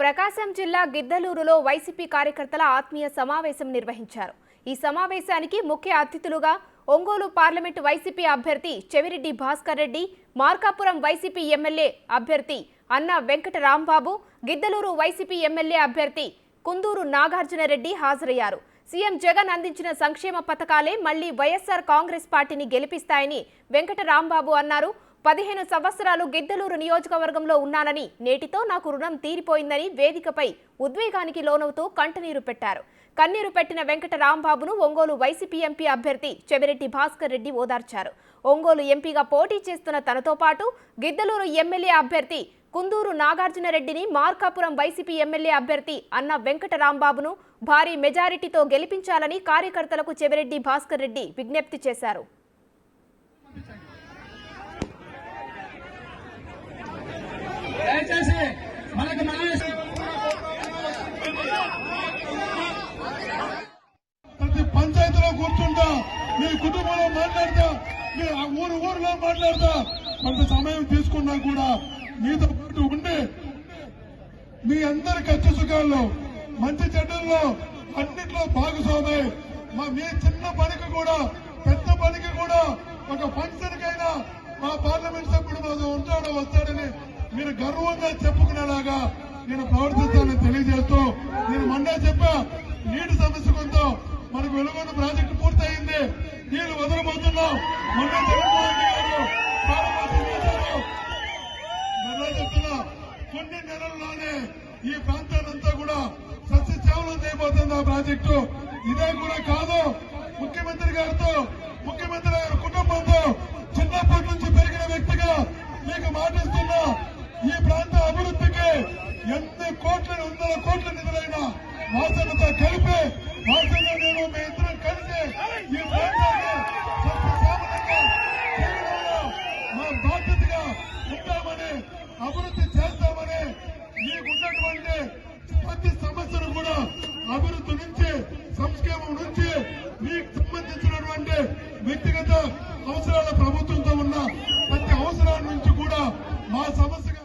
ప్రకాశం జిల్లా గిద్దలూరులో వైసీపీ కార్యకర్తల ఆత్మీయ సమావేశం నిర్వహించారు. ఈ సమావేశానికి ముఖ్య అతిథులుగా ఒంగోలు పార్లమెంటు వైసీపీ అభ్యర్థి చెవిరెడ్డి భాస్కర్ రెడ్డి మార్కాపురం వైసీపీ ఎమ్మెల్యే అభ్యర్థి అన్న వెంకట రాంబాబు గిద్దలూరు వైసీపీ ఎమ్మెల్యే అభ్యర్థి కుందూరు నాగార్జునరెడ్డి హాజరయ్యారు. సీఎం జగన్ అందించిన సంక్షేమ పథకాలే మళ్ళీ వైఎస్ఆర్ కాంగ్రెస్ పార్టీని గెలిపిస్తాయని వెంకట రాంబాబు అన్నారు. పదిహేను సంవత్సరాలు గిద్దలూరు నియోజకవర్గంలో ఉన్నానని నేటితో నాకు రుణం తీరిపోయిందని వేదికపై ఉద్వేగానికి లోనవుతూ కంటనీరు పెట్టారు. కన్నీరు పెట్టిన వెంకట రాంబాబును ఒంగోలు వైసీపీ ఎంపీ అభ్యర్థి చెవిరెడ్డి భాస్కర్ రెడ్డి ఓదార్చారు. ఒంగోలు ఎంపీగా పోటీ చేస్తున్న తనతో పాటు గిద్దలూరు ఎమ్మెల్యే అభ్యర్థి కుందూరు నాగార్జునరెడ్డిని మార్కాపురం వైసీపీ ఎమ్మెల్యే అభ్యర్థి అన్న వెంకట రాంబాబును భారీ మెజారిటీతో గెలిపించాలని కార్యకర్తలకు చెవిరెడ్డి భాస్కర్ రెడ్డి విజ్ఞప్తి చేశారు. ప్రతి పంచాయతీలో కూర్చుంటా మీ కుటుంబంలో మాట్లాడతా మీ ఆ ఊరు ఊరిలో మాట్లాడతా. కొంత సమయం తీసుకున్నా కూడా మీతో పాటు ఉండి మీ అందరి ఖర్చు సుఖాల్లో మంచి చెడ్డల్లో అన్నిట్లో భాగస్వామై మా మీ చిన్న పనికి కూడా పెద్ద పనికి కూడా ఒక ఫంక్షన్ కైనా మా పార్లమెంట్ సభ్యుడు మాతో ఉంటాడో వస్తాడని మీరు గర్వంగా చెప్పుకునేలాగా నేను ప్రవర్తిస్తాను. నేను మొన్నే చెప్పా. నీటి సమస్య కొంత మనకు వెలుగున్న ప్రాజెక్టు పూర్తయింది. నీళ్ళు వదలబోతున్నాం. మొన్న జగన్మోహన్ గారు మరలా చెప్తున్నా కొన్ని నెలల్లోనే ఈ ప్రాంతానంతా కూడా సస్యశ్యామలం చేయబోతుంది ఆ ప్రాజెక్టు. ఇదే కూడా కాదు. ముఖ్యమంత్రి గారితో ముఖ్యమంత్రి గారి కుటుంబంతో చిన్నప్పటి నుంచి పెరిగిన వ్యక్తిగా మీకు మాటిస్తున్నా ఈ ప్రాంత అభివృద్ధికి ఎన్ని కోట్ల వందల కోట్ల నిధులైన వాసనతో కలిపి వాసన నేను మీ ఇద్దరం కలిసి ఈ ప్రాంతాన్ని మా బాధ్యతగా ఉంటామని అభివృద్ధి చేస్తామని మీకున్నటువంటి ప్రతి సమస్యను కూడా అభివృద్ధి నుంచి సంక్షేమం నుంచి మీకు సంబంధించినటువంటి వ్యక్తిగత అవసరాల ప్రభుత్వంతో ఉన్న ప్రతి అవసరాల నుంచి కూడా మా సమస్యగా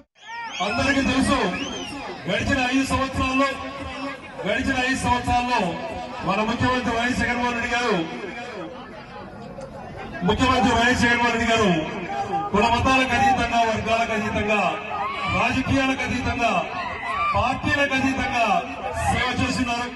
అందరికీ తెలుసు గడిచిన ఐదు సంవత్సరాల్లో గడిచిన ఐదు సంవత్సరాల్లో మన ముఖ్యమంత్రి వైఎస్ జగన్మోహన్ రెడ్డి గారు ముఖ్యమంత్రి వైఎస్ జగన్మోహన్ రెడ్డి గారు కుల మతాలకు అతీతంగా వర్గాలకు అతీతంగా రాజకీయాలకు అతీతంగా పార్టీలకు అతీతంగా సేవ చేస్తున్నారు.